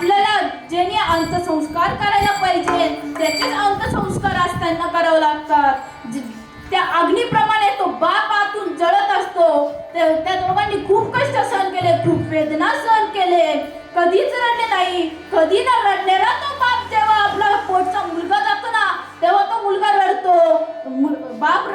आपल्याला ज्याने अंत्यसंस्कार करायला पाहिजे त्याचेच अंत्यसंस्कार आज त्यांना करावं लागतात. त्या अग्निप्रमाणे तो बाप आतून जळत असतो. त्या दोघांनी खूप कष्ट सहन केले खूप वेदना सहन केले. कधीच रडले नाही. कधी ना रडलेला तो बाप जेव्हा आपला पोटचा मुलगा जातो ना तेव्हा तो मुलगा रडतो. बाप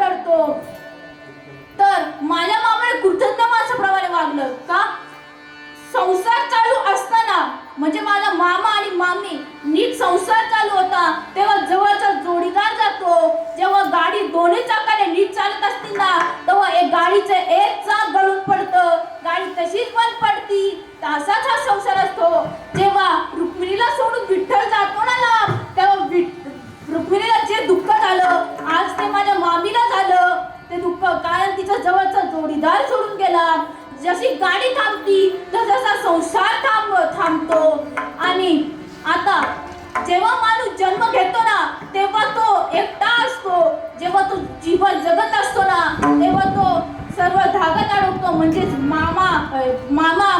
पडती हा संसार असतो. जेव्हा रुक्मिणीला सोडून विठ्ठल जातो ना तेव्हा रुक्मिणीला जे दुःख झालं आज ते माझ्या मामीला झालं. ते दुःख कारण तिचा जवळचा जोडीदार सोडून गेला. जशी गाडी थांबती तर जसा संसार थांब थांबतो. आणि आता जेव्हा माणूस जन्म घेतो ना तेव्हा तो एकटा असतो. जेव्हा तो जीवन जगत असतो ना तेव्हा तो सर्व धागत अडकतो म्हणजेच मामा मामा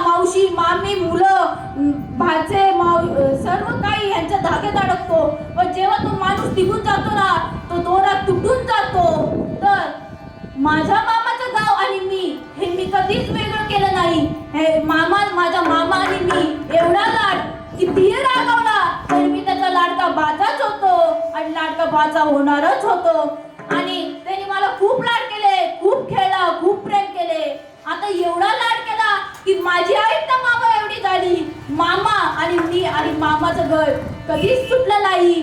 असतो पण जेव्हा तो माणूस निघून जातो ना तो दोरा तुटून जातो. तर माझ्या मामाचं गाव आणि मी हे मी कधीच वेगळं केलं नाही. हे मामा माझ्या मामा आणि मी एवढा लाड कितीही रागवला. तर मी त्याचा लाडका बाजाच होतो. आणि लाडका बाजा होणारच होतो. आणि त्यांनी मला खूप लाड केले खूप खेळला खूप प्रेम केले. आता एवढा लाड केला की माझी आई तर मामा एवढी झाली मामा आणि मी माझं घर कधीच सुटलं नाही.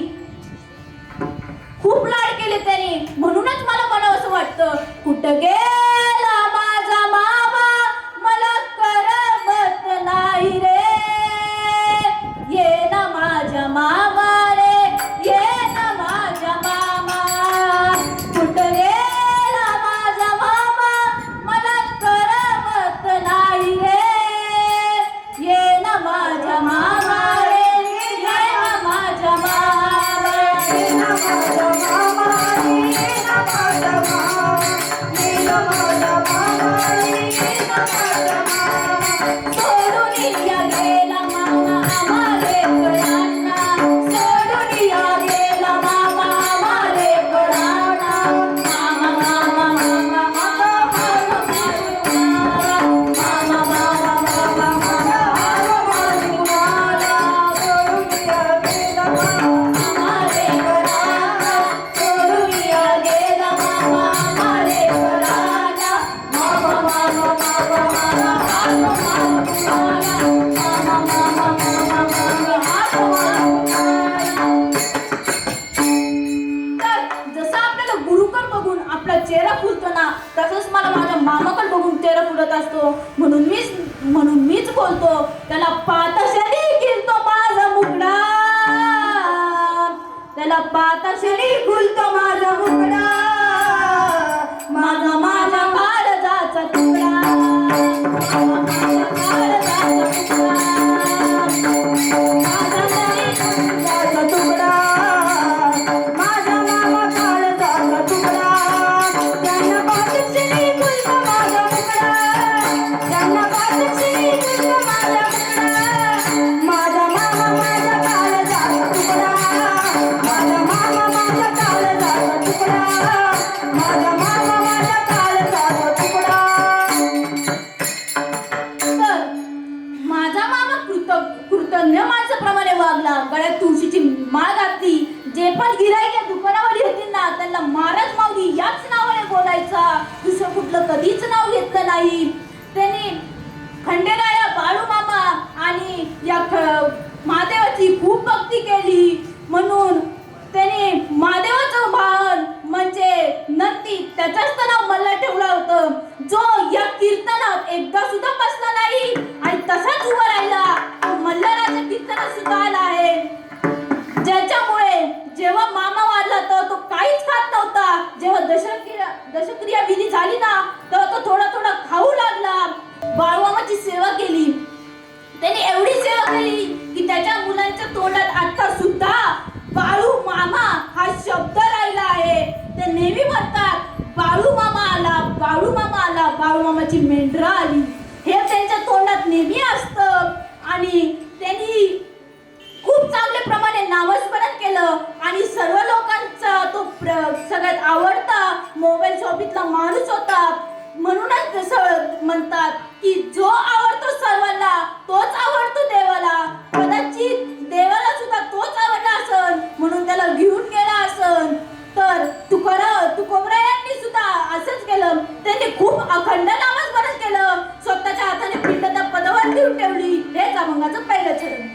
खूप लाड केले त्याने. म्हणूनच मला मला असं वाटतं. कुठं गे? चेहरा फुलतो ना तसंच मला माझ्या मामाकडे बघून चेहरा फुलत असतो. म्हणून मीच म्हणून मीच बोलतो त्याला पातशनी किलतो माझा मुकडा. त्याला पातशनी फुलतो माझा मुकडा. कृत कृतज्ञ माणसाप्रमाणे वागला. गळ्यात तुळशीची माळ घातली. जे पण गिराईक या दुकानावर येतील ना त्यांना महाराज माऊली याच नावाने बोलायचा. दुसरं कुठलं कधीच नाव घेतलं नाही. त्यांनी खंडेराया बाळू मामा आणि या ख- महादेवाची खूप भक्ती केली. म्हणून काल आहे. ज्याच्यामुळे जेव्हा मामा वाढला तर तो काहीच खात नव्हता. जेव्हा दशक्रिया दशक्रिया विधी झाली ना तर तो थोडा थोडा खाऊ लागला. बाळूमामाची सेवा केली. त्याने एवढी सेवा केली की त्याच्या मुलांच्या तोंडात आता सुद्धा बाळू मामा हा शब्द राहिला आहे. ते नेहमी म्हणतात बाळू मामा आला बाळू मामा आला बाळू मामाची मेंढरा आली. हे त्यांच्या तोंडात नेहमी असतं. आणि म्हणतात की जो